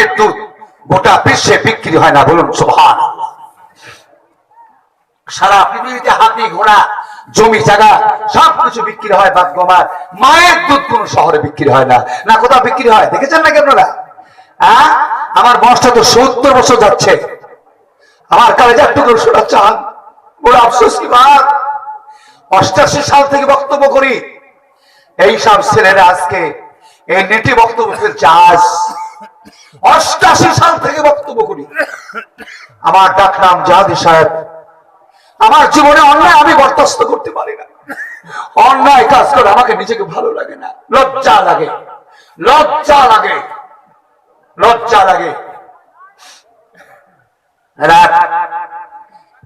Litre দুধ গোটা বিশ্বে বিক্রি হয় না বলুন সুভান সারা পৃথিবীতে হাতি, ঘোড়া, জমি, জায়গা সবকিছু বিক্রি হয় ভাগ্যমার মায়ের দুধ কোন শহরে বিক্রি হয় না না কোথাও বিক্রি হয়, দেখেছেন নাকি আপনারা? হ্যাঁ? আমার বয়সটা তো সত্তর বছর যাচ্ছে। আমার কালেজার টুকু শোনা চান। বড় আফসোস কি বাত? অষ্টাশি সাল থেকে বক্তব্য করি। এই সব ছেলেরা আজকে এই নেটে বক্তব্য ফেলছে আজ অষ্টাশি সাল থেকে বক্তব্য করি। আমার ডাক নাম জাহাদি সাহেব। আমার জীবনে অন্যায় আমি বরদাস্ত করতে পারি না। অন্যায় কাজ করে আমাকে নিজেকে ভালো লাগে না। লজ্জা লাগে। লজ্জা লাগে। লজ্জা লাগে। রাত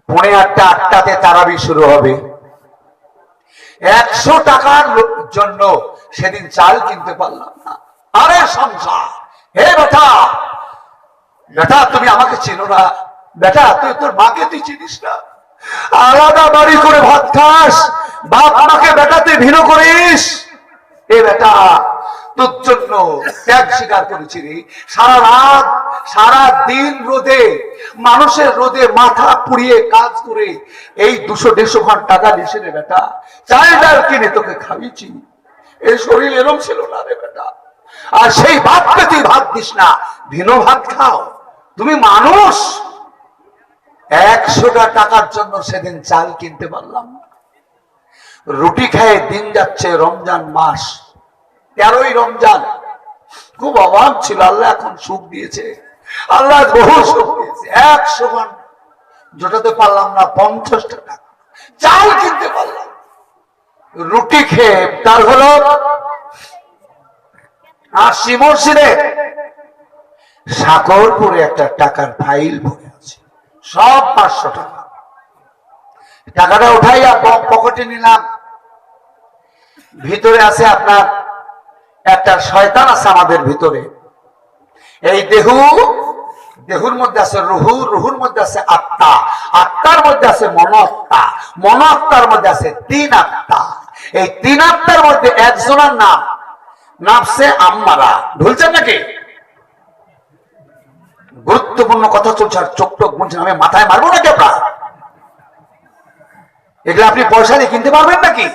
পৌনে আটটা, আটটাতে তারাবি শুরু হবে। একশো টাকার জন্য সেদিন চাল কিনতে পারলাম না। আরে সংসার! হে বেটা! বেটা, তুমি আমাকে চিনো না। বেটা, তুই তোর মাকে তুই চিনিস না? আলাদা বাড়ি করে ভাত খাস, বাপ মাকে বেটা তুই ভিন্ন করিস। এ বেটা, তোর জন্য ত্যাগ স্বীকার করেছি সারা রাত, সারা দিন রোদে, মানুষের রোদে মাথা পুড়িয়ে কাজ করে এই দুশো দেড়শো ঘণ্টা টাকা দিয়েছে রে বেটা। চাল ডাল কিনে তোকে খাইয়েছি। এই শরীর এরম ছিল না রে বেটা। আর সেই ভাতকে তুই ভাত দিস না। ভিন্ন ভাত খাও। তুমি মানুষ। একশোটা টাকার জন্য সেদিন চাল কিনতে পারলাম। রুটি খেয়ে দিন যাচ্ছে রমজান মাস। তেরোই রমজান। খুব অভাব ছিল, আল্লাহ এখন সুখ দিয়েছে। আল্লাহ বহু সুখ দিয়েছে, একশো মান জোটাতে পারলাম না, পঞ্চাশটা টাকা। চাল কিনতে পারলাম। রুটি খেয়ে তার হলো আর শিমর্শিরে সাগরপুরে একটা টাকার ফাইল ভরে আছে। সব পাঁচশো টাকা। টাকাটা উঠাইয়া পকেটে নিলাম। ভিতরে আছে আপনার একটা শয়তান আছে আমাদের ভিতরে। এই দেহু, দেহুর মধ্যে আছে রুহু, রুহুর মধ্যে আছে আত্মা। আত্মার মধ্যে আছে মনআত্মা মনআত্মার মধ্যে আছে তিন আত্মা। এই তিন আত্মার মধ্যে একজনের নাম নাফসে আম্মারা। ভুলছেন নাকি? গুরুত্বপূর্ণ কথা চলছে আর চোখ টোক বলছেন আমি মাথায় মারবো নাকি আপনার এগুলো আপনি পয়সা দিয়ে কিনতে পারবেন নাকি?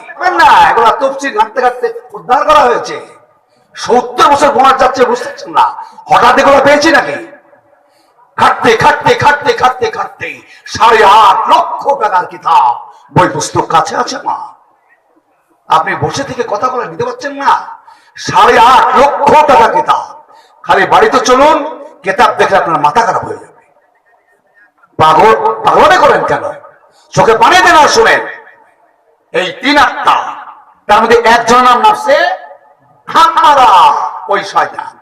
না, এগুলো তফসিল ঘাটতে ঘাটতে উদ্ধার করা হয়েছে। সত্তর বছর বোনার যাচ্ছে বুঝতে পারছেন না, হঠাৎ এগুলো পেয়েছি নাকি? খাটতে খাটতে খাটতে খাটতে খাটতে সাড়ে আট লক্ষ টাকার কিতাব বই পুস্তক কাছে আছে মা। আপনি বসে থেকে কথা বলে নিতে পারছেন না? সাড়ে আট লক্ষ টাকা কিতাব। খালি বাড়িতে চলুন, কেতাব দেখলে আপনার মাথা খারাপ হয়ে যাবে। পাগল পাগলনে করেন কেন? চোখে পানি দেন আর শুনেন। এই তিন আত্মা, তার মধ্যে একজন নাম নামছে হামারা, ওই শয়তান।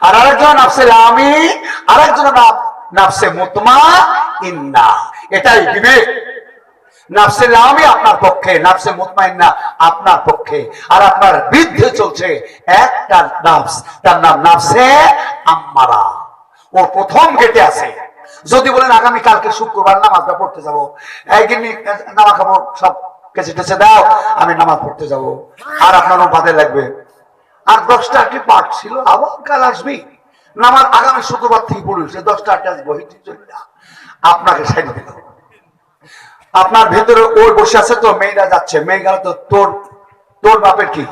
আর আরেকজন নামছে আমি আরেকজন নাম নামছে মুতমা, ইন্না। এটাই বিবেক। নাফসে আপনার পক্ষে, নাফসে আপনার পক্ষে। আর আপনার চলছে একটা নাফস, তার নাম নাফসে আম্মারা। ও প্রথম গেটে আছে। যদি বলেন আগামী কালকে শুক্রবার নামাজটা পড়তে যাব একদিন নামা খাব সব কেছে টেছে দাও, আমি নামাজ পড়তে যাব। আর আপনারও বাদে লাগবে। আর দশটা একটি পাঠ ছিল, আবার আসবি। নামাজ আগামী শুক্রবার থেকে পড়িস দশটা আটটা যা আপনাকে সাইডে দিল। আপনার ভেতরে ওর বসে আছে তো, মেয়েরা যাচ্ছে। মেয়ে গেল তো, তোর তোর বাপের কি?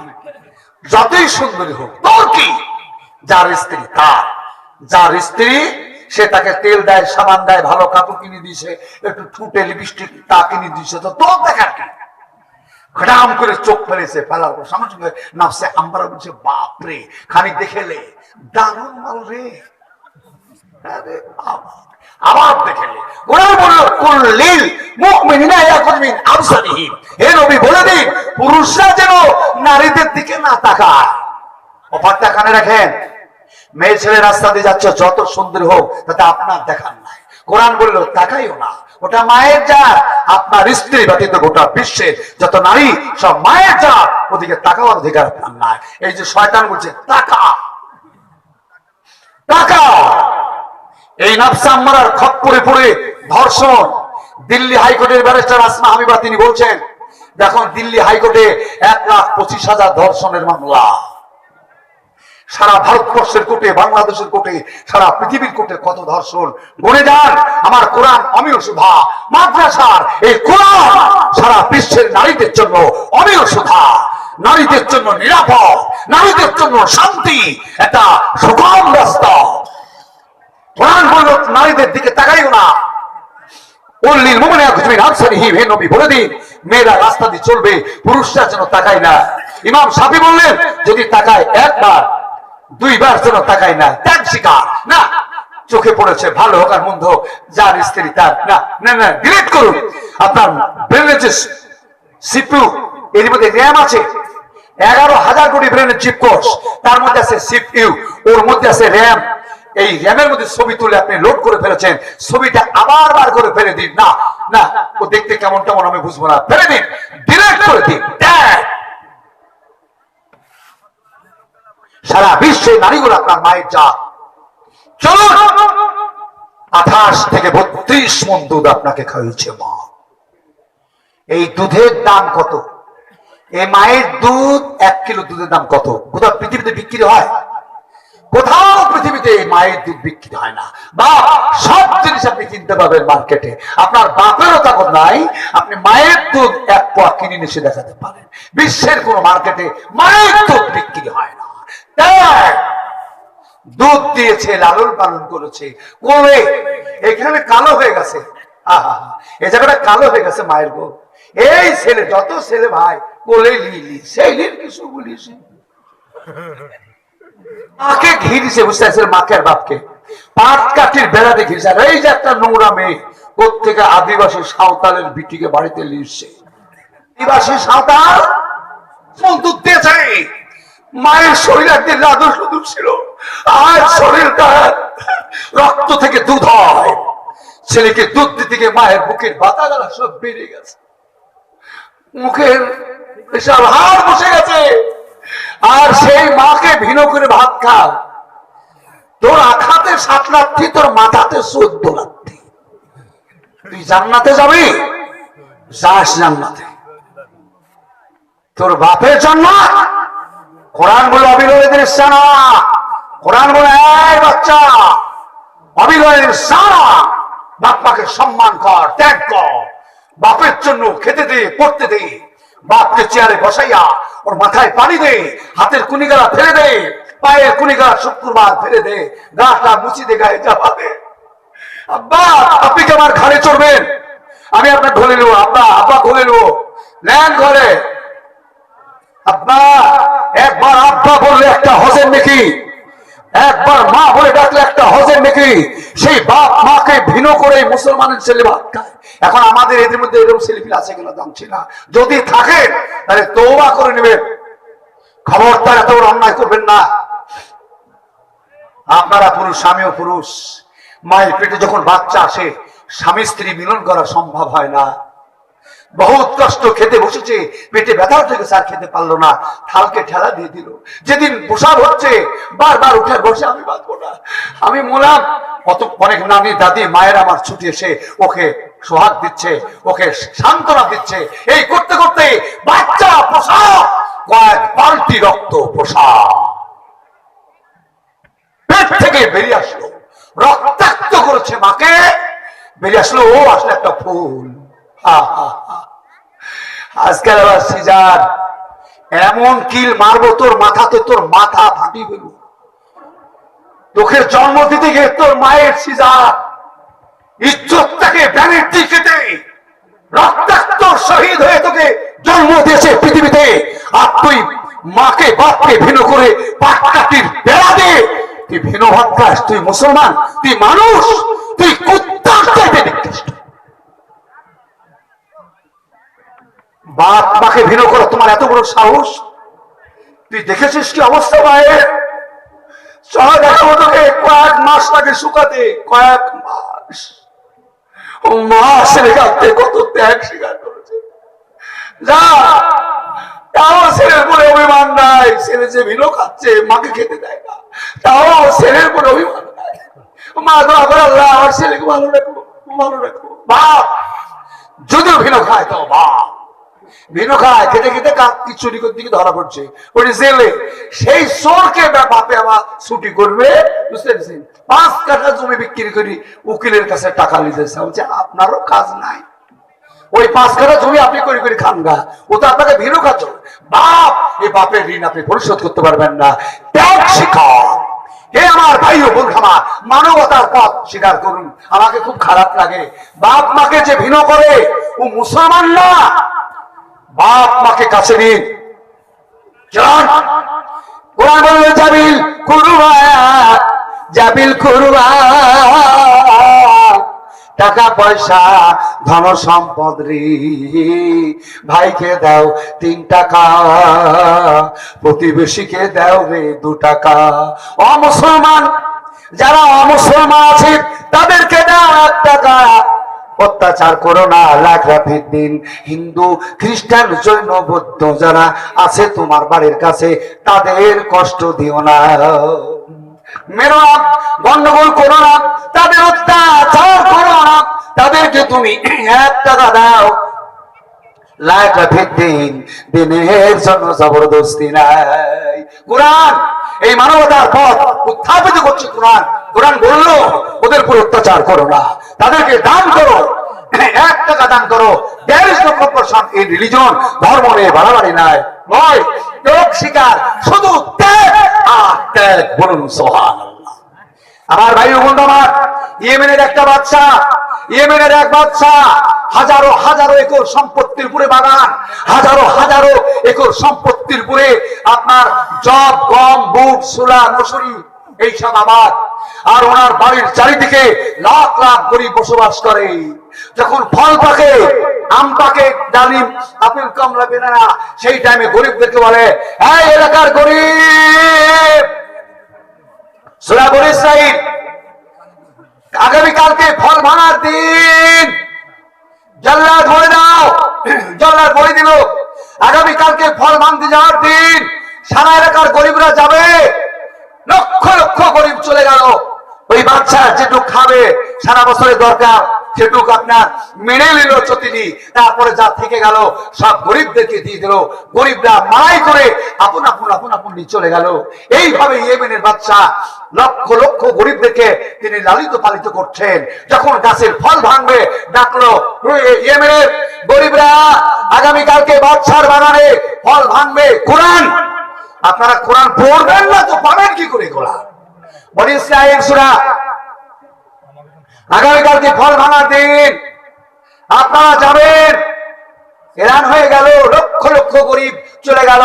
যতই সুন্দরী হোক, তোর কি? যার স্ত্রী, তার। যার স্ত্রী, সে তাকে তেল দেয়, সাবান দেয়, ভালো কাপড় কিনে দিয়েছে একটু ঠুটে লিপস্টিক তা কিনে দিয়েছে তো তোর দেখার কি? খটাম করে চোখ ফেলেছে ফেলার পর সঙ্গে সঙ্গে নামছে আমরা বলছে, বাপরে, খানিক দেখেলে দারুণ মাল রে। আরে বাবা। আবার দেখেলে ওরা বলল কুল্লিল আপনার তাকাইও না। মায়ের আপনার স্ত্রী ব্যতীত গোটা বিশ্বের যত নারী, সব মায়ের জাত, ওদিকে তাকাওয়ার অধিকার আপনার নাই। এই যে শয়তান বলছে, তাকা। টাকা এই নাফসা আম্মারার খপ্পরে পড়ে ধর্ষণ। দিল্লি হাইকোর্টের ব্যারিস্টার আসমা হামিবা তিনি বলছেন, দেখুন, দিল্লি হাইকোর্টে এক লাখ পঁচিশ হাজার ধর্ষণের মামলা। সারা ভারতবর্ষের কোটে বাংলাদেশের কোটে সারা পৃথিবীর কোটে কত ধর্ষণ। গড়ে যান আমার কোরআন অমিয় সুধা। মাদ্রাসার এই কোরআন সারা বিশ্বের নারীদের জন্য অমিয় সুধা। নারীদের জন্য নিরাপদ, নারীদের জন্য শান্তি। একটা সুগম রাস্তা। নারীদের দিকে তাকাইও না। হি নবী, বলে দিন, মেয়েরা রাস্তা দিয়ে চলবে, পুরুষরা যেন তাকায় না। ইমাম সাফি বললেন, যদি তাকায় একবার, দুইবার যেন তাকায় না, ত্যাগ শিকার না, চোখে পড়েছে, ভালো হোক আর মন্দ হোক, যার স্ত্রী তার, না না না ডিলিট করুন। আপনার ব্রেনে যে সিপিউ এর মধ্যে র্যাম আছে, এগারো হাজার কোটি ব্রেনের চিপ কোর্স তার মধ্যে আছে সিপিউ ওর মধ্যে আছে র্যাম এই র্যামের মধ্যে ছবি তুলে আপনি লোড করে ফেলেছেন, ছবিটা আবার বার করে ফেলে দিন। না না, ও দেখতে কেমন কেমন আমি বুঝব না। ফেলে দিন ডিলেট করে দিন সারা বিশ্বে নারীগুলো আপনার মায়ের যা চলুন, আঠাশ থেকে বত্রিশ মন দুধ আপনাকে খাইয়েছে মা। এই দুধের দাম কত? এই মায়ের দুধ এক কিলো দুধের দাম কত? কোথাও পৃথিবীতে বিক্রি হয়। কোথাও পৃথিবীতে মায়ের দুধ বিক্রি হয় না। বা সব জিনিস আপনি কিনতে পারবেন মার্কেটে। আপনার বাপেরও তাকত নাই, আপনি মায়ের দুধ এক পোয়া কিনে এসে দেখাতে পারেন। বিশ্বের কোন মার্কেটে মায়ের দুধ বিক্রি হয় না। দুধ দিয়েছে, লালন পালন করেছে কোলে এখানে কালো হয়ে গেছে। আহা এই জায়গাটা কালো হয়ে গেছে মায়ের গো। এই ছেলে, যত ছেলে ভাই, কোলে লিলি সেই লির কিছু বলিস মাকে ঘিরেছে বুঝতে পারছেন? মাকে আর বাপকে। পাট কাঠির ঘিরেছে আর এই যে একটা নোংরা মেয়ে, প্রত্যেকে আদিবাসী সাঁওতালের বিটিকে বাড়িতে লিখছে আদিবাসী সাঁওতাল মায়ের শরীর একদিন লাদুর সুদূর ছিল। আর শরীরটা রক্ত থেকে দুধ হয়। ছেলেকে দুধ দিতে গিয়ে মায়ের বুকের বাতা সব বেড়ে গেছে। মুখের এসব হাড় বসে গেছে। আর সেই মাকে ভিনো করে ভাত খাও। তোর আখাতে সাত লাঠি তোর মাথাতে চোদ্দ লাঠি তুই জান্নাতে যাবি? যাস জান্নাতে। তোর বাপের জন্য কোরআন বলে অবিলয়েদের সানা কোরআন বলে এই বাচ্চা, অবিলয়ের সানা বাপ মাকে সম্মান কর, ত্যাগ কর। বাপের জন্য খেতে দে, পড়তে দে। বাপকে চেয়ারে বসাইয়া ওর মাথায় পানি দে, হাতের কুনিগালা ফেলে দে, পায়ের কুনিগালা শুক্রবার ফেলে দে গাটা মুচি দে, গায়ে চাপা দে আব্বা, আপনি কি আমার ঘরে চড়বেন? আমি আপনার ধরে নেব, আব্বা আব্বা ধরে নেব। নেন ঘরে। আব্বা, একবার আব্বা বললে একটা হজের নাকি? একবার মা বলে ডাকলে একটা হজের নাকি। সেই বাপ মাকে ভিন্ন করে মুসলমানের ছেলে ভাত খায়। এখন আমাদের এদের মধ্যে এরকম ছেলেপিল আছে কিনা জানছি না। যদি থাকে, তাহলে তৌবা করে নেবেন। খবরদার এত অন্যায় করবেন না। আপনারা পুরুষ স্বামীও পুরুষ, মায়ের পেটে যখন বাচ্চা আসে, স্বামী স্ত্রী মিলন করা সম্ভব হয় না। বহুত কষ্ট খেতে বসেছে, পেটে ব্যথা গেছে আর খেতে পারল না। থালকে ঠেলা দিয়ে দিল। যেদিন প্রসাব হচ্ছে, বারবার উঠে বসে, আমি বাঁধবো না। আমি মোলাম অত অনেক নানি দাদি, মায়ের আমার ছুটি এসে ওকে সোহাগ দিচ্ছে, ওকে সান্ত্বনা দিচ্ছে। এই করতে করতে বাচ্চা প্রসাব কয়েক বালতি রক্ত প্রসাব পেট থেকে বেরিয়ে আসলো। রক্তাক্ত করেছে মাকে। বেরিয়ে আসলো, ও আসলে একটা ফুল। আজকাল আবার সিজার। এমন কিল মারবো তোর মাথাতে, তোর মাথা ফাটি গেল তোকে জন্ম দিতে গিয়ে তোর মায়ের সিজার। রক্তাক্ত শহীদ হয়ে তোকে জন্ম দিয়েছে পৃথিবীতে। আর তুই মাকে, বাপকে ভিন্ন করে পাটকাটির বেড়া দে। তুই ভিন্ন ভাত তুই মুসলমান, তুই মানুষ, তুই কুত্তার চাইতে নিকৃষ্ট বাপ মাকে ভিন্ন করো তোমার এত বড় সাহস? তুই দেখেছিস কি অবস্থা মায়ের? চল দেখো তোকে, কয়েক মাস লাগে শুকাতে, কয়েক মাস। ও মা ছেলে কাঁদতে কত ত্যাগ স্বীকার করেছে। যা, তাও ছেলের পরে অভিমান নাই। ছেলে যে ভিনো খাচ্ছে, মাকে খেতে দেয় না। তাও ছেলের পরে অভিমান নাই। মা, দোয়া করে আল্লাহ, আমার ছেলেকে ভালো রাখো ভালো রাখো। বাপ যদিও ভিনো খায় তাও বাপ। ভিনো খায়, খেতে খেতে চুরি করতে গিয়ে ধরা পড়ছে। ওটি জেলে, সেই চোরকে বাপে আমার ছুটি করবে? বুঝতে পেরেছেন? পাঁচ কাঠা জমি বিক্রি করি, উকিলের কাছে টাকা নিতেছে বলছে, আপনারও কাজ নাই। ওই পাঁচ কাঠা জমি আপনি করে করে খান গা। ও তো আপনাকে ভিনো খাচ্ছ বাপ এই বাপের ঋণ আপনি পরিশোধ করতে পারবেন না। ত্যাগ শিখা হে আমার ভাই ও বোন মানবতার পথ স্বীকার করুন। আমাকে খুব খারাপ লাগে। বাপ মাকে যে ভিনো করে, ও মুসলমান না। বাপ মাকে কাছে নিন কোরআন বলবে জাবিল কুরবা জাবিল কুরবা টাকা, পয়সা, ধন সম্পদ রে। ভাইকে দাও তিন টাকা, প্রতিবেশীকে দাও রে দু টাকা। অমুসলমান, যারা অমুসলমান আছে, তাদেরকে দাও এক টাকা। অত্যাচার করো না, লাখ রাতের দিন হিন্দু, খ্রিস্টান, জৈন, বৌদ্ধ যারা আছে তোমার বাড়ির কাছে, তাদের কষ্ট দিও না। মেরো না গন্ডগোল করো না, তাদের অত্যাচার করো না, তাদেরকে তুমি এক টাকা দাও। লাখ রাতের দিন, দিনের জবরদস্তি নাই। কোরআন, এই মানবতার পথ উত্থাপিত করছে কোরআন। কোরআন বলল, ওদের উপর অত্যাচার করো না। তাদেরকে দান করো। এক টাকা দান করো। নো প্রপোর্শন ইন রিলিজন ধর্ম নিয়ে বাড়াবাড়ি নাই। নয় শিকার, শুধু আমার ভাই বন্ধু আমার, ইয়েমেনের একটা বাচ্চা ইয়েমেনের এক বাচ্চা হাজারো হাজারো একর সম্পত্তির উপরে বাগান, হাজারো হাজারো একর সম্পত্তির উপরে আপনার জব, গম, বুট, সুলা মসুরি এইসব আবাদ আর ওনার বাড়ির চারিদিকে লাখ লাখ গরিব বসবাস করে। যখন ফল পাকে, আম পাকে, ডালিম, আপেল, কমলা, বেনানা, সেই টাইমে গরিবদেরকে বলে, এই এলাকার গরিব, সুরা বলে সাইড আগামীকালকে ফল ভাঙার দিন। জল্লাদ ধরে দাও জল্লাদ বলে দিল। আগামীকালকে ফল ভাঙতে যাওয়ার দিন। সারা এলাকার গরিবরা যাবে। লক্ষ লক্ষ গরিব চলে গেল। ওই বাচ্চা যেটুক খাবে, সারা বছরের দরকার, সেটুক আপনার মেনে নিল চতিনি। তারপরে যা থেকে গেল, সব গরিবদেরকে দিয়ে দিল। গরিবরা মারাই করে আপন আপন আপন আপন নিয়ে চলে গেল। এইভাবে ইয়েমেনের বাচ্চা লক্ষ লক্ষ গরিবদেরকে তিনি লালিত পালিত করছেন। যখন গাছের ফল ভাঙবে, ডাকলো "ওই ইয়েমেনের গরিবরা, আগামীকালকে বাচ্চার বাগানে ফল ভাঙবে। কোরআন আপনারা কোরআন পড়বেন না তো পাবেন কি করে কোরআন? সুরা আগামীকালকে ফল ভাঙার দিন, আপনারা যাবেন। এরান হয়ে গেল, লক্ষ লক্ষ গরিব চলে গেল।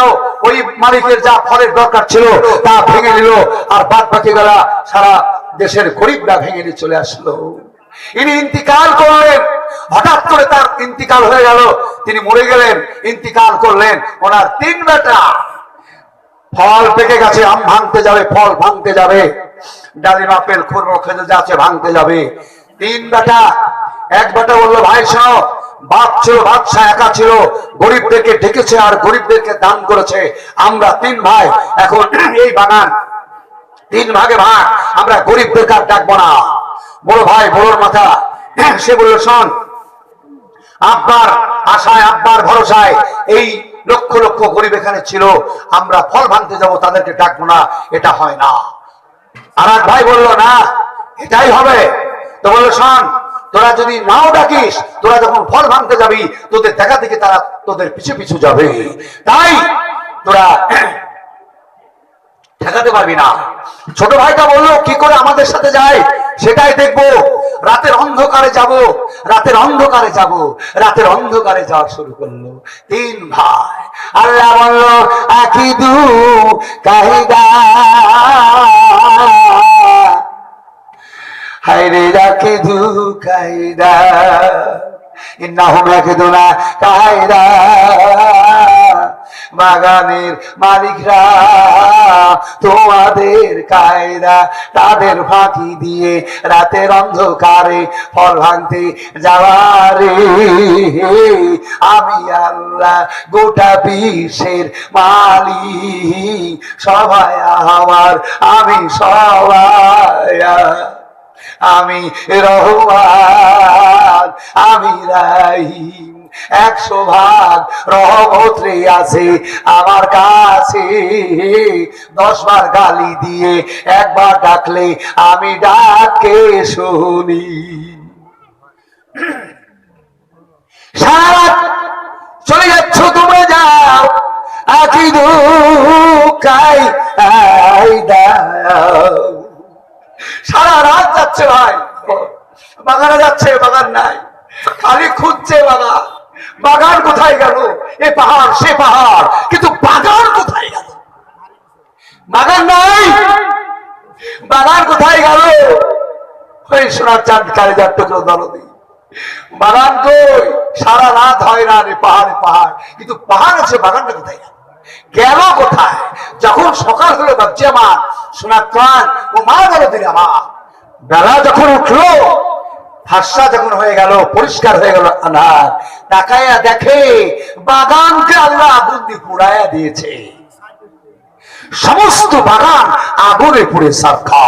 ওই মালিকের যা ফলের দরকার ছিল, তা ভেঙে নিল। আর বাদ বাকি গেলা সারা দেশের গরিবরা ভেঙে নিয়ে চলে আসলো। ইনি ইন্তিকাল করলেন। হঠাৎ করে তার ইন্তিকাল হয়ে গেল। তিনি মরে গেলেন। ইন্তিকাল করলেন। ওনার তিন বেটা। ফল পেকে গেছে, আম ভাঙতে যাবে, ফল ভাঙতে যাবে। ডালিম, আপেল, খুরমো খেতে যাচ্ছে ভাঙতে যাবে। তিন বেটা, এক বেটা বলল, ভাই, শোনো, বাপ ছিল বাদশা একা ছিল, গরিবদেরকে ডেকেছে আর গরিবদেরকে দান করেছে। আমরা তিন ভাই, এখন এই বাগান, তিন ভাগে ভাগ, আমরা গরিবদেরকে আর ডাকবো না। বড় ভাই বড়োর মাথা। সে বলল, শোন, আব্বার আশায়, আব্বার ভরসায় এই লক্ষ লক্ষ গরিব এখানে ছিল। আমরা ফল ভাঙতে যাব, তাদেরকে ডাকবো না, এটা হয় না। আর এক ভাই বলল, না, এটাই হবে। তো বলল, শোন, তোরা যদি নাও ডাকিস, তোরা যখন ফল ভাঙতে যাবি, তোদের দেখা থেকে তারা তোদের পিছু পিছু যাবে। তাই তোরা ঠেকাতে পারবি না। ছোট ভাইটা বলল, কি করে আমাদের সাথে যায়? সেটাই দেখব। রাতের অন্ধকারে যাব, রাতের অন্ধকারে যাব, রাতের অন্ধকারে যাওয়া শুরু করল। তিন ভাই, আল্লাহ বলল আকিদু কাহিদা। হাইরে রাখিদু কাহিদা। ইন্নাহুম না কাহিদা। বাগানের মালিকরা তোমাদের কায়দা তাদের ফাঁকি দিয়ে রাতের অন্ধকারে ফল ভাঙতে যাওয়ারে আমি আল্লাহ গোটা বিশ্বের মালি সবাই আমার, আমি সবাই আমি রহমান, আমি রাহিম। একশো ভাগ রহমত্রে আছে আমার কাছে। দশ বার গালি দিয়ে একবার ডাকলে আমি ডাকে শুনি। চলে যাচ্ছ তুমি যাও আকি সারা রাত যাচ্ছে ভাই, বাগানে যাচ্ছে, বাগান নাই, খালি খুঁজছে বাগান। বাগান কোথায় গেল? এ পাহাড়, সে পাহাড়। কিন্তু বাগান কোথায় গেল? বাগান নাই। বাগান কোথায় গেল? ওই সোনার চাঁদ যার দলদি বাগান সারা রাত হয় না রে, পাহাড়ে পাহাড়। কিন্তু পাহাড় আছে, বাগানটা কোথায় গেল? গেল কোথায়? যখন সকাল হলো বাচ্চা আমার সোনার প্রাণ ও মা আমার। বেলা যখন উঠল হাসা যখন হয়ে গেল, পরিষ্কার হয়ে গেল আনার, তাকায়া দেখে বাগানকে আল্লাহ আগুন দিয়ে পুড়াইয়া দিয়েছে। সমস্ত বাগান আগুনে পুড়ে সাক্ষা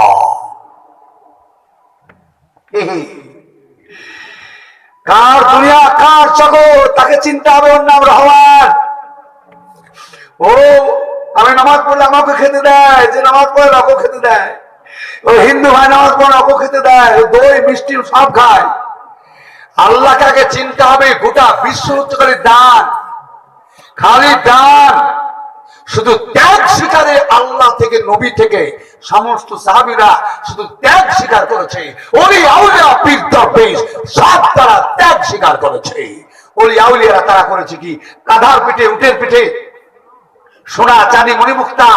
কার দুনিয়া, কার জগৎ, তাকে চিন্তা হবে ওর নাম রহমান। ও আমি নামাজ পড়লে আমাকে খেতে দেয়, যে নামাজ পড়ে ওকে খেতে দেয়। হিন্দু ভাই নামাজ পড়ে ওকে খেতে দেয় দই, মিষ্টি সব খায়। আল্লাহকে আগে চিন্তা হবে, গোটা বিশ্ব হচ্ছে খালি দান। খালি দান। শুধু ত্যাগ শিকারে আল্লাহ থেকে, নবী থেকে, সমস্ত সাহাবিরা শুধু ত্যাগ স্বীকার করেছে। ওলি আউলিয়া পীর দরবেশ, সব তারা ত্যাগ স্বীকার করেছে। ওলি আউলিয়ারা তারা করেছে কি? কাঁধার পিঠে, উটের পিঠে। সোনা, চাঁদি, মণিমুক্তা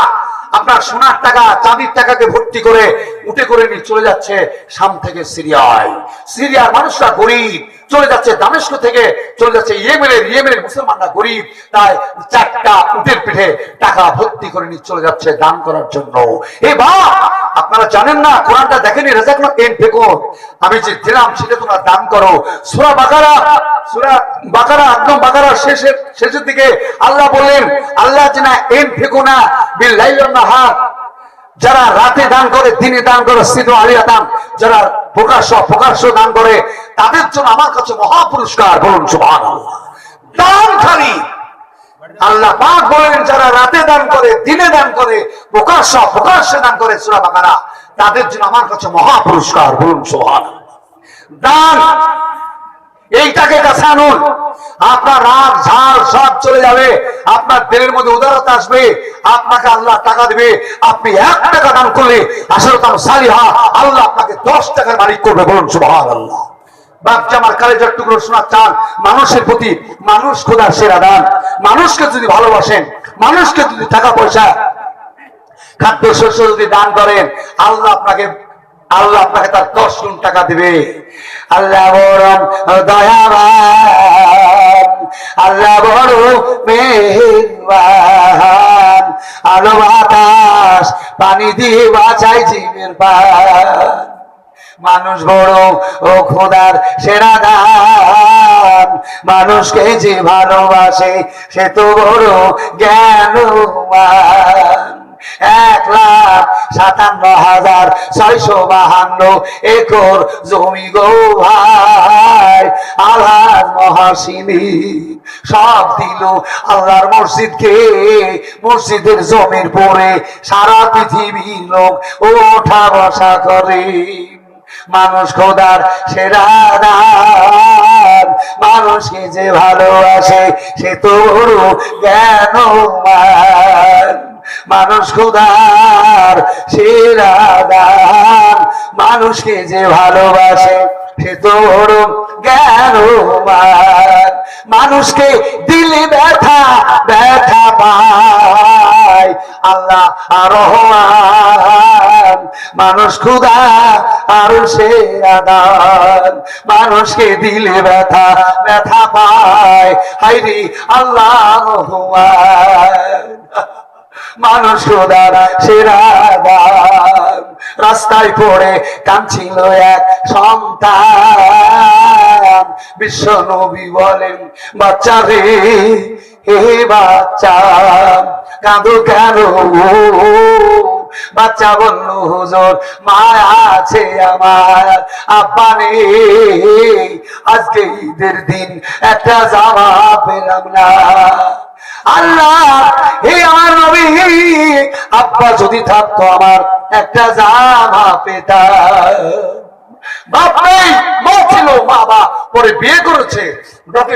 আপনার সোনার টাকা, চাঁদির টাকাকে ভর্তি করে উঠে করে নিয়ে চলে যাচ্ছে শাম থেকে সিরিয়ায়। সিরিয়ার মানুষরা গরিব, চলে যাচ্ছে দামেস্ক থেকে, চলে যাচ্ছে ইয়েমেনের ইয়েমেনের মুসলমানরা গরিব। তাই চারটা উটের পিঠে টাকা ভর্তি করে নিয়ে চলে যাচ্ছে দান করার জন্য। এ বা আপনারা জানেন না, কোরআনটা দেখেনি? রেজাক এন ফেকুন আমি যে দিলাম, সেটা তোমরা দান করো। সুরা বাকারা সুরা বাকারা, একদম বাকারা শেষের শেষের দিকে আল্লাহ বললেন, আল্লাহ জানা এন ফেকুনা বিল লাইলন নাহার। যারা রাতে দান করে, দিনে দান করে সিদ্ধ আলিয়া দান যারা প্রকাশ্য প্রকাশ্য দান করে, তাদের জন্য আমার কাছে মহা পুরস্কার। বলুন সুবহান দান খালি। আল্লাহ পাক বলেন, যারা রাতে দান করে, দিনে দান করে, প্রকাশ্য প্রকাশ্য দান করে সুরা বাকারা, তাদের জন্য আমার কাছে মহা পুরস্কার, বলুন সুবহান দান, এইটাকে কাছে আনুন আপনার রাগ ঝাড় সব চলে যাবে, আপনার দিলের মধ্যে উদারতা আসবে, আপনাকে আল্লাহ টাকা দিবে, আপনি এক টাকা দান করলে আসলে তার সালিহা আল্লাহ আপনাকে দশ টাকার মালিক করবে, বলুন সুবহান আল্লাহ মানুষকে যদি ভালোবাসেন, মানুষকে যদি টাকা পয়সা, খাদ্য শস্য যদি দান করেন, আল্লাহ আপনাকে আল্লাহ আপনাকে তার দশ গুণ টাকা দিবে। আল্লাহ দয়াবান, আল্লাহ বড় মেহেরবান। আলো বাতাস, পানি দিয়ে বাঁচাই জীবের পান মানুষ বড় ও খোদার সেরা দান। মানুষকে যে ভালোবাসে, সে তো বড় জ্ঞানবান। এক লাখ সাতান্ন হাজার ছয়শো বাহান্ন একর জমি গো ভাই। আল্লাহ মহাসিনী সব দিল আল্লাহর মসজিদকে। মসজিদের জমির পরে সারা পৃথিবীর লোক ওঠা বসা করে। মানুষ খোদার সেরা দান। মানুষকে যে ভালোবাসে, সে তো জ্ঞান মানুষ খোদার সেরা দান। মানুষকে যে ভালোবাসে সে তো বড় মানুষকে দিলে ব্যথা ব্যথা পায়। আল্লাহ আর মানুষ খুদা আর সে আদান। মানুষকে দিলে ব্যথা ব্যথা পায়। হাইরি আল্লাহ রহমান। মানুষ খোদার সেরা রাস্তায় পড়ে কাঁদছিল এক সন্তান। বিশ্ব নবী বলেন, বাচ্চা রে, হে বাচ্চা, কাঁদো কেন? বাচ্চা বলল হুজুর মা আছে আমার। আব্বা নেই, আজকে ঈদের দিন একটা জামা পেলাম না। আল্লাহ, হে আমার নবী, আব্বা যদি থাকতো আমার একটা জামা পেতাম। বাপ নেই ছিল পরে বিয়ে করেছে।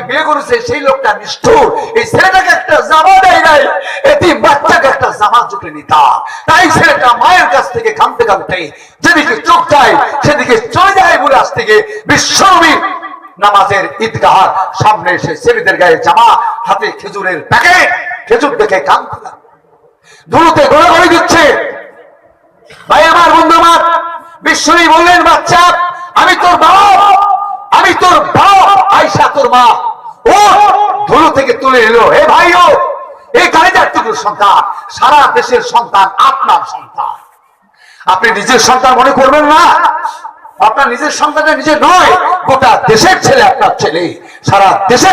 বিয়ে করেছে, সেই লোকটা নিষ্ঠুর। এই ছেলেটাকে একটা জামা দেয় নাই। এটি বাচ্চাকে একটা জামা জুটে নিতা। তাই ছেলেটা মায়ের কাছ থেকে যেদিকে চোখ যায়, সেদিকে চলে যায় বলে আজ থেকে নামাজের ঈদগাহার সামনে এসে ছেলেদের গায়ে জামা, হাতে খেজুরের প্যাকেট, খেজুর দেখে লাগল। ধুলোতে গোড়াগড়ি দিচ্ছে। ভাই, আমার বন্ধু, আমার বিশ্বনী বললেন, বাচ্চা, আমি তোর বাপ, আমি তোর বাপ আইসা তোর মা। ও, ধুলো থেকে তুলে এলো। হে ভাই ও এই কালেজার টুকুর সন্তান, সারা দেশের সন্তান আপনার সন্তান। আপনি নিজের সন্তান মনে করবেন না? আপনার নিজের সন্তানটা নিজে নয়, গোটা দেশের ছেলে আপনার ছেলে। সারা দেশের